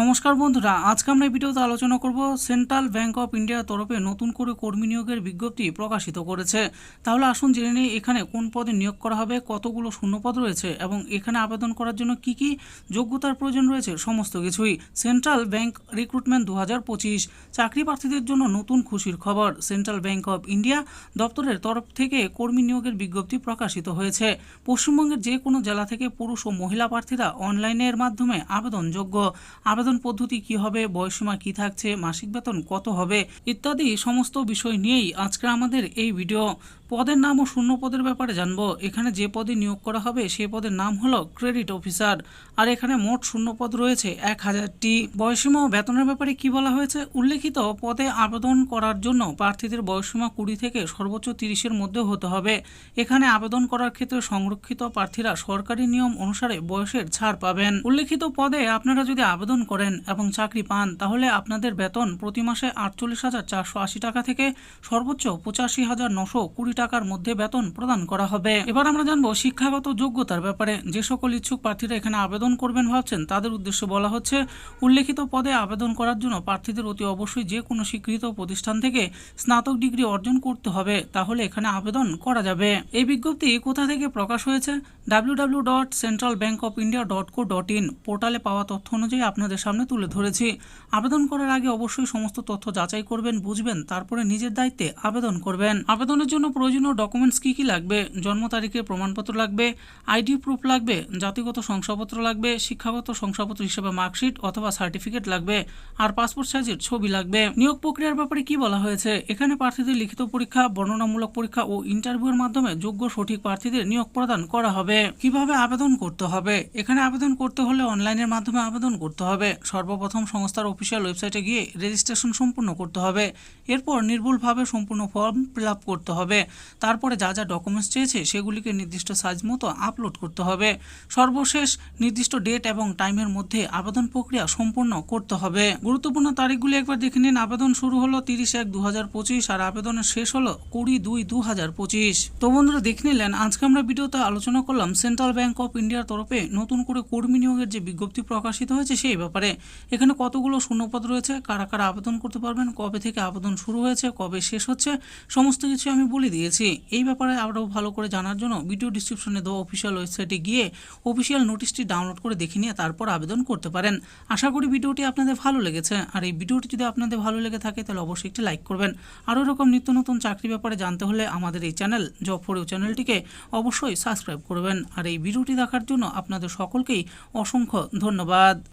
নমস্কার বন্ধুরা, আজকে আমরা এই ভিডিওতে আলোচনা করব সেন্ট্রাল ব্যাংক অফ ইন্ডিয়ার তরফে নতুন করে কর্মী নিয়োগের বিজ্ঞপ্তি প্রকাশিত করেছে। তাহলে আসুন জেনে নিই এখানে কোন পদে নিয়োগ করা হবে, কতগুলো শূন্যপদ রয়েছে এবং এখানে আবেদন করার জন্য কি কি যোগ্যতার প্রয়োজন রয়েছে, সমস্ত কিছুই সেন্ট্রাল ব্যাংক রিক্রুটমেন্ট দু হাজার পঁচিশ। চাকরি প্রার্থীদের জন্য নতুন খুশির খবর, সেন্ট্রাল ব্যাংক অফ ইন্ডিয়া দপ্তরের তরফ থেকে কর্মী নিয়োগের বিজ্ঞপ্তি প্রকাশিত হয়েছে। পশ্চিমবঙ্গের যে কোনো জেলা থেকে পুরুষ ও মহিলা প্রার্থীরা অনলাইনের মাধ্যমে আবেদনযোগ্য। আবেদন পদ্ধতি কি হবে বয়সীমা কি থাকছে, মাসিক বেতন কত হবে, ইত্যাদি সমস্ত বিষয় নিয়েই আজকে আমাদের এই ভিডিও পদের নাম ও শূন্য পদের ব্যাপারে জানব। এখানে যে পদে নিয়োগ করা হবে সেই পদের নাম হলো ক্রেডিট অফিসার। আর এখানে মোট শূন্য পদ রয়েছে এক হাজারটি। বয়সীমা ও বেতনের ব্যাপারে কি বলা হয়েছে? উল্লেখিত পদে আবেদন করার জন্য প্রার্থীদের বয়সীমা কুড়ি থেকে সর্বোচ্চ তিরিশের মধ্যে হতে হবে। এখানে আবেদন করার ক্ষেত্রে সংরক্ষিত প্রার্থীরা সরকারি নিয়ম অনুসারে বয়সের ছাড় পাবেন। উল্লেখিত পদে আপনারা যদি আবেদন করেন এবং চাকরি পান, তাহলে আপনাদের বেতন প্রতি মাসে আটচল্লিশ হাজার চারশো আশি টাকা থেকে সর্বোচ্চ পঁচাশি হাজার নশো কুড়ি টাকার মধ্যে বেতন প্রদান করা হবে। এবার আমরা জানব শিক্ষাগত যোগ্যতার ব্যাপারে। যে সকল ইচ্ছুক প্রার্থীরা এখানে আবেদন করবেন ভাবছেন, তাদের উদ্দেশ্য বলা হচ্ছে, উল্লেখিত পদে আবেদন করার জন্য প্রার্থীদের অতি অবশ্যই যে কোনো স্বীকৃত প্রতিষ্ঠান থেকে স্নাতক ডিগ্রি অর্জন করতে হবে, তাহলে এখানে আবেদন করা যাবে। এই বিজ্ঞপ্তি কোথা থেকে প্রকাশ হয়েছে? W W dot central bank of India dot co dot in পোর্টালে পাওয়া তথ্য অনুযায়ী আপনাদের সামনে তুলে ধরেছি। আবেদন করার আগে অবশ্যই সমস্ত তথ্য যাচাই করবেন, বুঝবেন, তারপরে নিজের দায়িত্বে আবেদন করবেন। আবেদনের জন্য প্রয়োজনীয় ডকুমেন্টস কী কী লাগবে, জন্ম তারিখের প্রমাণপত্র লাগবে আইডি প্রুফ লাগবে, জাতিগত শংসাপত্র লাগবে, শিক্ষাগত শংসাপত্র হিসেবে মার্কশিট অথবা সার্টিফিকেট লাগবে, আর পাসপোর্ট সাইজের ছবি লাগবে। নিয়োগ প্রক্রিয়ার ব্যাপারে কি বলা হয়েছে? এখানে প্রার্থীদের লিখিত পরীক্ষা, বর্ণনামূলক পরীক্ষা ও ইন্টারভিউয়ের মাধ্যমে যোগ্য সঠিক প্রার্থীদের নিয়োগ প্রদান করা হবে। কীভাবে আবেদন করতে হবে? এখানে আবেদন করতে হলে অনলাইনের মাধ্যমে আবেদন করতে হবে। সর্বপ্রথম সংস্থার অফিসিয়াল ওয়েবসাইটে গিয়ে রেজিস্ট্রেশন সম্পূর্ণ করতে হবে। এরপর নির্ভুলভাবে সম্পূর্ণ ফর্ম ফিল করতে হবে। তারপরে যা যা ডকুমেন্টস চেয়েছে সেগুলিকে নির্দিষ্ট সাইজ মতো আপলোড করতে হবে। সর্বশেষ নির্দিষ্ট ডেট এবং টাইমের মধ্যে আবেদন প্রক্রিয়া সম্পূর্ণ করতে হবে। গুরুত্বপূর্ণ তারিখগুলি একবার দেখে নিন। আবেদন শুরু হলো তিরিশ এক দু আর আবেদনের শেষ হলো কুড়ি দুই দু তো বন্ধুরা দেখে নিলেন, আজকে আমরা ভিডিওতে আলোচনা করলাম সেন্ট্রাল ব্যাংক অফ ইন্ডিয়ার তরফে নতুন করে কর্মী নিয়োগের যে বিজ্ঞপ্তি প্রকাশিত হয়েছে সেই ব্যাপারে। এখানে কতগুলো শূন্যপদ রয়েছে, কারা কারা আবেদন করতে পারবেন, কবে থেকে আবেদন শুরু হয়েছে, কবে শেষ হচ্ছে, সমস্ত কিছু আমি বলে দিয়েছি। এই ব্যাপারে আরও ভালো করে জানার জন্য ভিডিও ডিসক্রিপশনে দেওয়া অফিসিয়াল ওয়েবসাইটে গিয়ে অফিসিয়াল নোটিশটি ডাউনলোড করে দেখে নিয়ে তারপর আবেদন করতে পারেন। আশা করি ভিডিওটি আপনাদের ভালো লেগেছে। আর এই ভিডিওটি যদি আপনাদের ভালো লেগে থাকে, তাহলে অবশ্যই একটি লাইক করবেন। আরও এরকম নিত্য নতুন চাকরি ব্যাপারে জানতে হলে আমাদের এই চ্যানেল জব ফর ইউ চ্যানেলটিকে অবশ্যই সাবস্ক্রাইব করবেন। আর এই ভিডিওটি দেখার জন্য আপনাদের সকলকেই অসংখ্য ধন্যবাদ।